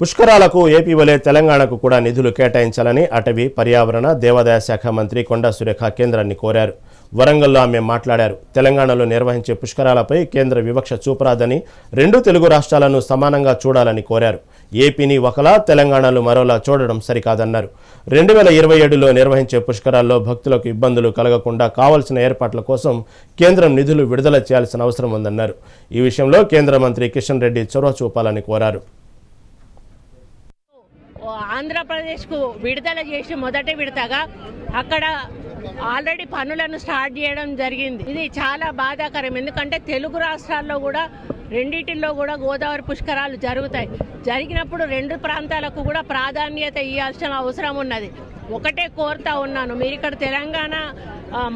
పుష్కరాలకు AP వలె తెలంగాణకు కూడా నిధులు కేటాయించాలని అటవీ పర్యావరణ దేవాదాయ శాఖ మంత్రి కొండా సురేఖ కేంద్రాన్ని కోరారు. వరంగల్లో ఆమె మాట్లాడారు. తెలంగాణలో నిర్వహించే పుష్కరాలపై కేంద్ర వివక్ష చూపరాదని రెండు తెలుగు రాష్ట్రాలను సమానంగా చూడాలని కోరారు. ఏపీని ఒకలా తెలంగాణలో మరోలా చూడడం సరికాదన్నారు. రెండు వేల ఇరవై ఏడులో నిర్వహించే పుష్కరాల్లో భక్తులకు ఇబ్బందులు కలగకుండా కావాల్సిన ఏర్పాట్ల కోసం కేంద్రం నిధులు విడుదల చేయాల్సిన అవసరం ఉందన్నారు. ఈ విషయంలో కేంద్ర మంత్రి కిషన్ రెడ్డి చొరవ చూపాలని కోరారు. ఆంధ్రప్రదేశ్కు విడుదల చేసి మొదటి విడతగా అక్కడ ఆల్రెడీ పనులను స్టార్ట్ చేయడం జరిగింది. ఇది చాలా బాధాకరం. ఎందుకంటే తెలుగు రాష్ట్రాల్లో కూడా రెండిటిల్లో కూడా గోదావరి పుష్కరాలు జరుగుతాయి. జరిగినప్పుడు రెండు ప్రాంతాలకు కూడా ప్రాధాన్యత ఇవ్వాల్సిన అవసరం ఉన్నది. ఒకటే కోరుతా ఉన్నాను. మీరు ఇక్కడ తెలంగాణ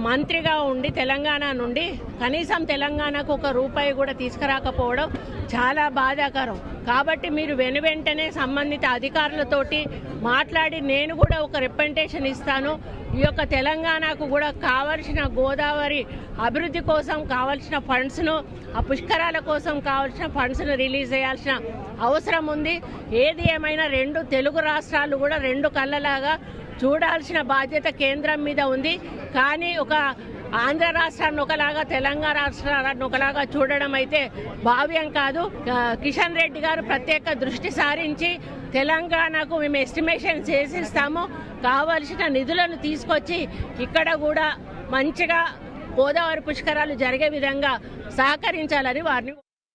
మంత్రిగా ఉండి తెలంగాణ నుండి కనీసం తెలంగాణకు ఒక రూపాయి కూడా తీసుకురాకపోవడం చాలా బాధాకరం. కాబట్టి మీరు వెను వెంటనే సంబంధిత అధికారులతోటి మాట్లాడి నేను కూడా ఒక రిప్రజెంటేషన్ ఇస్తాను. ఈ యొక్క తెలంగాణకు కూడా కావలసిన గోదావరి అభివృద్ధి కోసం కావలసిన ఫండ్స్ను ఆ పుష్కరాల కోసం కావలసిన ఫండ్స్ను రిలీజ్ చేయాల్సిన అవసరం ఉంది. ఏది ఏమైనా రెండు తెలుగు రాష్ట్రాలు కూడా రెండు కళ్ళలాగా చూడాల్సిన బాధ్యత కేంద్రం మీద ఉంది. కానీ ఒక ఆంధ్ర రాష్ట్రాన్ని ఒకలాగా తెలంగాణ రాష్ట్రాన్ని ఒకలాగా చూడడం అయితే భావ్యం కాదు. కిషన్ రెడ్డి గారు ప్రత్యేక దృష్టి సారించి తెలంగాణకు మేము ఎస్టిమేషన్ చేసిస్తాము. కావలసిన నిధులను తీసుకొచ్చి ఇక్కడ కూడా మంచిగా గోదావరి పుష్కరాలు జరిగే విధంగా సహకరించాలని వారిని